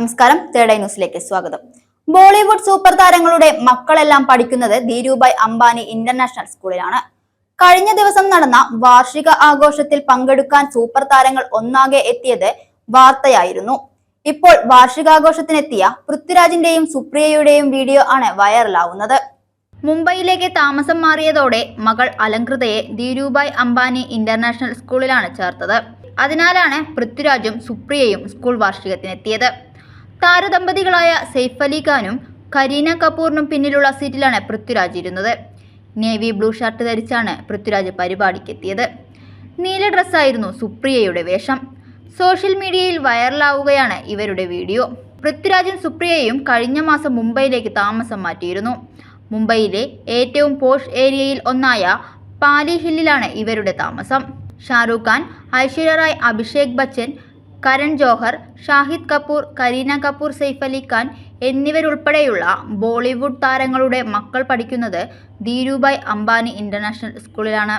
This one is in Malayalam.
നമസ്കാരം. തേർഡ് ഐ ന്യൂസിലേക്ക് സ്വാഗതം. ബോളിവുഡ് സൂപ്പർ താരങ്ങളുടെ മക്കളെല്ലാം പഠിക്കുന്നത് ധീരുഭായ് അംബാനി ഇന്റർനാഷണൽ സ്കൂളിലാണ്. കഴിഞ്ഞ ദിവസം നടന്ന വാർഷിക ആഘോഷത്തിൽ പങ്കെടുക്കാൻ സൂപ്പർ താരങ്ങൾ ഒന്നാകെ എത്തിയത് വാർത്തയായിരുന്നു. ഇപ്പോൾ വാർഷികാഘോഷത്തിനെത്തിയ പൃഥ്വിരാജിന്റെയും സുപ്രിയയുടെയും വീഡിയോ ആണ് വൈറലാവുന്നത്. മുംബൈയിലേക്ക് താമസം മാറിയതോടെ മകൾ അലങ്കൃതയെ ധീരുഭായ് അംബാനി ഇന്റർനാഷണൽ സ്കൂളിലാണ് ചേർത്തത്. അതിനാലാണ് പൃഥ്വിരാജും സുപ്രിയയും സ്കൂൾ വാർഷികത്തിനെത്തിയത്. താരദമ്പതികളായ സെയ്ഫ് അലി ഖാനും കരീന കപൂറിനും പിന്നിലുള്ള സീറ്റിലാണ് പൃഥ്വിരാജ് ഇരുന്നത്. നേവി ബ്ലൂ ഷർട്ട് ധരിച്ചാണ് പൃഥ്വിരാജ് പരിപാടിക്കെത്തിയത്. നീല ഡ്രസ്സായിരുന്നു സുപ്രിയയുടെ വേഷം. സോഷ്യൽ മീഡിയയിൽ വൈറലാവുകയാണ് ഇവരുടെ വീഡിയോ. പൃഥ്വിരാജും സുപ്രിയയും കഴിഞ്ഞ മാസം മുംബൈയിലേക്ക് താമസം മാറ്റിയിരുന്നു. മുംബൈയിലെ ഏറ്റവും പോഷ് ഏരിയയിൽ ഒന്നായ പാലി ഹില്ലിലാണ് ഇവരുടെ താമസം. ഷാറൂഖ് ഖാൻ ഐശ്വര്യ റായ് അഭിഷേക് ബച്ചൻ കരൺ ജോഹർ ഷാഹിദ് കപൂർ കരീന കപൂർ സെയ്ഫ് അലി ഖാൻ എന്നിവരുൾപ്പെടെയുള്ള ബോളിവുഡ് താരങ്ങളുടെ മക്കൾ പഠിക്കുന്നത് ധീരുഭായ് അംബാനി ഇന്റർനാഷണൽ സ്കൂളിലാണ്.